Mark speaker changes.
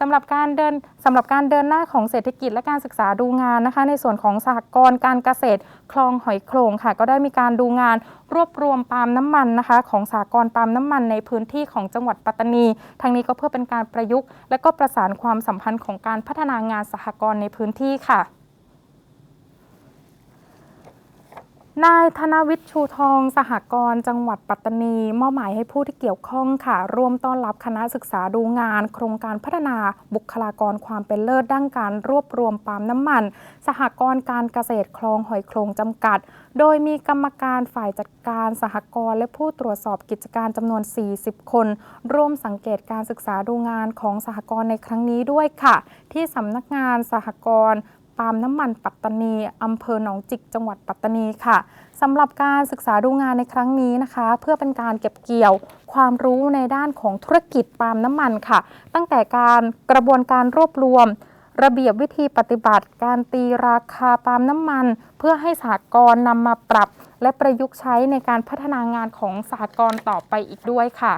Speaker 1: สำหรับการเดินสำหรับการเดินหน้าของเศรษฐกิจและการศึกษาดูงานนะคะ ในส่วนของสหกรณ์การเกษตรคลองหอยโขลงค่ะ ก็ได้มีการดูงานรวบรวมปาล์มน้ำมันนะคะ ของสหกรณ์ปาล์มน้ำมันในพื้นที่ของจังหวัดปัตตานีทางนี้ก็เพื่อเป็นการประยุกต์ และก็ประสานความสัมพันธ์ของการพัฒนางานสหกรณ์ในพื้นที่ค่ะ นายธนวิทย์ชูทอง สหกรณ์จังหวัดปัตตานี มอบหมายให้ผู้ที่เกี่ยวข้องค่ะ ร่วมต้อนรับคณะศึกษาดูงาน โครงการพัฒนาบุคลากรความเป็นเลิศด้านการรวบรวมปาล์มน้ำมัน สหกรณ์การเกษตรคลองหอยโขลงจำกัด โดยมีกรรมการฝ่ายจัดการสหกรณ์และผู้ตรวจสอบกิจการจำนวน 40 คน ร่วมสังเกตการศึกษาดูงานของสหกรณ์ในครั้งนี้ด้วยค่ะ ที่สำนักงานสหกรณ์ ปาล์มน้ำมันปัตตานีอำเภอหนองจิกจังหวัดปัตตานีค่ะสำหรับการศึกษาดูงานในครั้งนี้นะคะ เพื่อเป็นการเก็บเกี่ยวความรู้ในด้านของธุรกิจปาล์มน้ำมันค่ะ ตั้งแต่การกระบวนการรวบรวม ระเบียบวิธีปฏิบัติ การตีราคาปาล์มน้ำมัน เพื่อให้สหกรณ์นำมาปรับ และประยุกต์ใช้ในการพัฒนางานของสหกรณ์ต่อไปอีกด้วยค่ะ